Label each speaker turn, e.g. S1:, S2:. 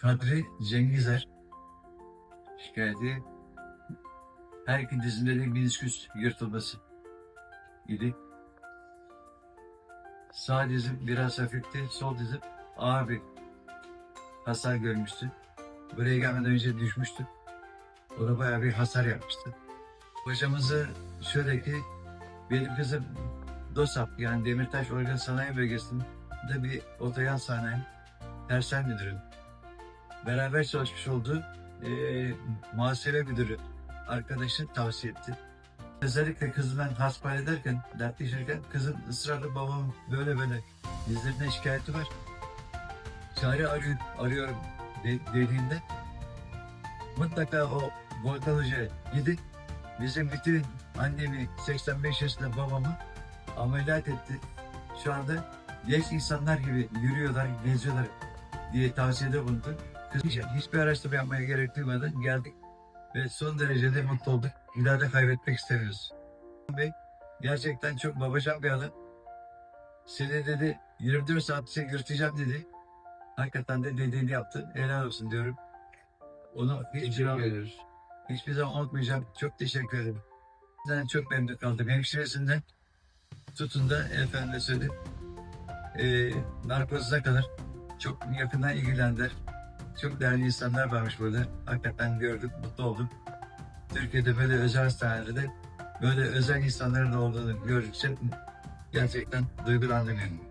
S1: Kadri Cengizer şikayeti her iki dizinde de menisküs yırtılması idi. Sağ dizim biraz hafifti, sol dizim ağır bir hasar görmüştü. Buraya gelmeden önce düşmüştü. O da bayağı bir hasar yapmıştı. Hocamızı şöyle ki benim kızım DOSAP yani Demirtaş Organ Sanayi Bölgesi'nde bir otoyan sanayi tersen müdürü. Beraber çalışmış olduğu eee muhasebe müdürü arkadaşı tavsiye etti. Özellikle kızından hasbihal ederken, dertleşirken kızın ısrarla babam böyle böyle dizlerine şikayeti var. Çare arıyor, arıyorum de- dediğinde mutlaka o Volkan Hoca'ya gidin. Bizim bütün annemi 85 yaşında babamı ameliyat etti. Şu anda genç insanlar gibi yürüyorlar, geziyorlar diye tavsiyede bulundu. Hiçbir araştırma yapmaya gerek duymadan geldik ve son derecede mutlu olduk. İleride kaybetmek istemiyoruz. Bey gerçekten çok babacan bir adam. Seni dedi 24 saat şey yırtacağım dedi. Hakikaten de dediğini yaptı. Helal olsun diyorum. Onu hiçbir zaman, hiçbir zaman unutmayacağım. Çok teşekkür ederim. Ben çok memnun kaldım. Hemşiresinden tutun da efendim söyleyeyim. E, narkozuna kadar çok yakından ilgilendiler. Çok değerli insanlar varmış burada. Hakikaten gördüm, mutlu oldum. Türkiye'de böyle özel hastanelerde böyle özel insanların olduğunu gördükçe gerçekten duygulandım yani.